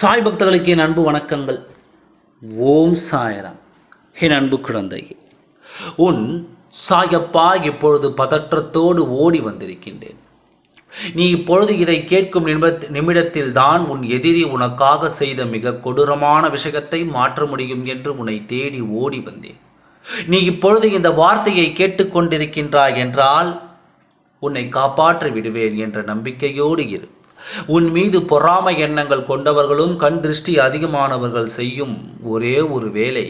சாய் பக்தர்களுக்கு என் அன்பு வணக்கங்கள். ஓம் சாயராம். என் அன்பு குழந்தையே உன் சாயப்பா இப்பொழுது பதற்றத்தோடு ஓடி வந்திருக்கின்றேன். நீ இப்பொழுது இதை கேட்கும் நிமிடத்தில் தான் உன் எதிரி உனக்காக செய்த மிக கொடூரமான விஷயத்தை மாற்ற முடியும் என்று உன்னை தேடி ஓடி வந்தேன். நீ இப்பொழுது இந்த வார்த்தையை கேட்டுக்கொண்டிருக்கின்றாய் என்றால் உன்னை காப்பாற்றி விடுவேன் என்ற நம்பிக்கையோடு இரு. உன் மீது பொறாமை எண்ணங்கள் கொண்டவர்களும் கண் திருஷ்டி அதிகமானவர்கள் செய்யும் ஒரே ஒரு வேலை.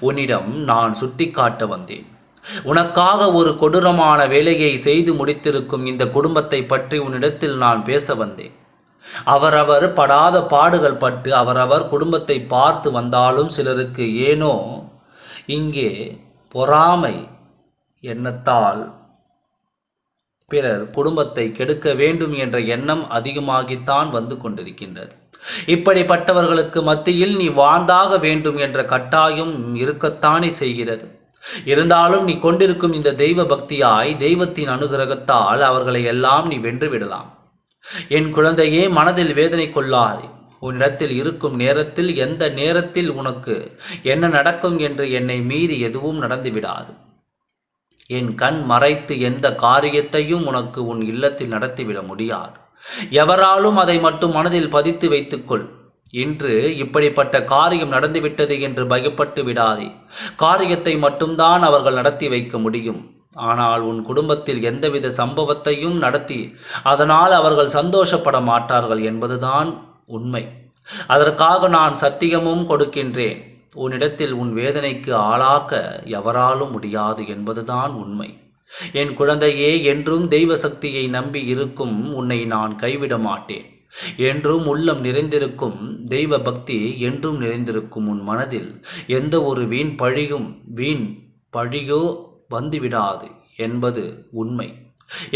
உன்னிடம் நான் சுட்டிக்காட்ட வந்தேன். உனக்காக ஒரு கொடூரமான வேலையை செய்து முடித்திருக்கும் இந்த குடும்பத்தை பற்றி உன்னிடத்தில் நான் பேச வந்தேன். அவரவர் படாத பாடுகள் பட்டு அவரவர் குடும்பத்தை பார்த்து வந்தாலும் சிலருக்கு ஏனோ இங்கே பொறாமை எண்ணத்தால் பிறர் குடும்பத்தை கெடுக்க வேண்டும் என்ற எண்ணம் அதிகமாகித்தான் வந்து கொண்டிருக்கின்றது. இப்படிப்பட்டவர்களுக்கு மத்தியில் நீ வாழ்ந்தாக வேண்டும் என்ற கட்டாயம் இருக்கத்தானே செய்கிறது. இருந்தாலும் நீ கொண்டிருக்கும் இந்த தெய்வ பக்தியாய் தெய்வத்தின் அனுகிரகத்தால் அவர்களை எல்லாம் நீ வென்று விடலாம். என் குழந்தையே மனதில் வேதனை கொள்ளாதே. உன்னிடத்தில் இருக்கும் நேரத்தில் எந்த நேரத்தில் உனக்கு என்ன நடக்கும் என்று என்னை மீறி எதுவும் நடந்து விடாது. என் கண் மறைத்து எந்த காரியத்தையும் உனக்கு உன் இல்லத்தில் நடத்திவிட முடியாது. எவராலும் அதை மட்டும் மனதில் பதித்து வைத்துக்கொள். இன்று இப்படிப்பட்ட காரியம் நடந்துவிட்டது என்று பயப்பட்டு விடாதே. காரியத்தை மட்டும்தான் அவர்கள் நடத்தி வைக்க முடியும். ஆனால் உன் குடும்பத்தில் எந்தவித சம்பவத்தையும் நடத்தி அதனால் அவர்கள் சந்தோஷப்பட மாட்டார்கள் என்பதுதான் உண்மை. அதற்காக நான் சத்தியமும் கொடுக்கின்றேன். உன்னிடத்தில் உன் வேதனைக்கு ஆளாக்க எவராலும் முடியாது என்பதுதான் உண்மை. என் குழந்தையே என்றும் தெய்வ சக்தியை நம்பி இருக்கும் உன்னை நான் கைவிட மாட்டேன். என்றும் உள்ளம் நிறைந்திருக்கும் தெய்வ பக்தி என்றும் நிறைந்திருக்கும் உன் மனதில் எந்த ஒரு வீண் பழியும் வீண் பழியோ வந்துவிடாது என்பது உண்மை.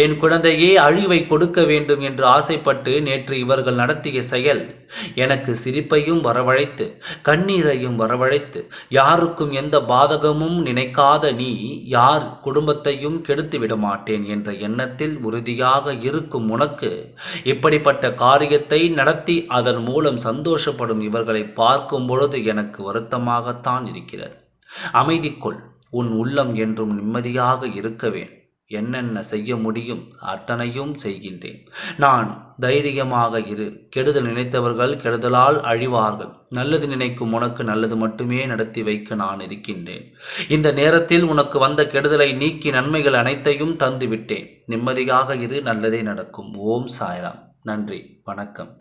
என் குழந்தையே அழிவை கொடுக்க வேண்டும் என்று ஆசைப்பட்டு நேற்று இவர்கள் நடத்திய செயல். எனக்கு சிரிப்பையும் வரவழைத்து கண்ணீரையும் வரவழைத்து யாருக்கும் எந்த பாதகமும் நினைக்காத நீ யார் குடும்பத்தையும் கெடுத்து விட மாட்டேன் என்ற எண்ணத்தில் உறுதியாக இருக்கும் உனக்கு இப்படிப்பட்ட காரியத்தை நடத்தி அதன் மூலம் சந்தோஷப்படும் இவர்களை பார்க்கும் பொழுது எனக்கு வருத்தமாகத்தான் இருக்கிறது. அமைதிக்குள் உன் உள்ளம் என்றும் நிம்மதியாக இருக்க வேண்டும். என்னென்ன செய்ய முடியும் அத்தனையும் செய்கின்றேன். நான் தைரியமாக இரு. கெடுதல் நினைத்தவர்கள் கெடுதலால் அழிவார்கள். நல்லது நினைக்கும் உனக்கு நல்லது மட்டுமே நடத்தி வைக்க நான் இருக்கின்றேன். இந்த நேரத்தில் உனக்கு வந்த கெடுதலை நீக்கி நன்மைகள் அனைத்தையும் தந்துவிட்டேன். நிம்மதியாக இரு. நல்லதே நடக்கும். ஓம் சாய்ராம். நன்றி. வணக்கம்.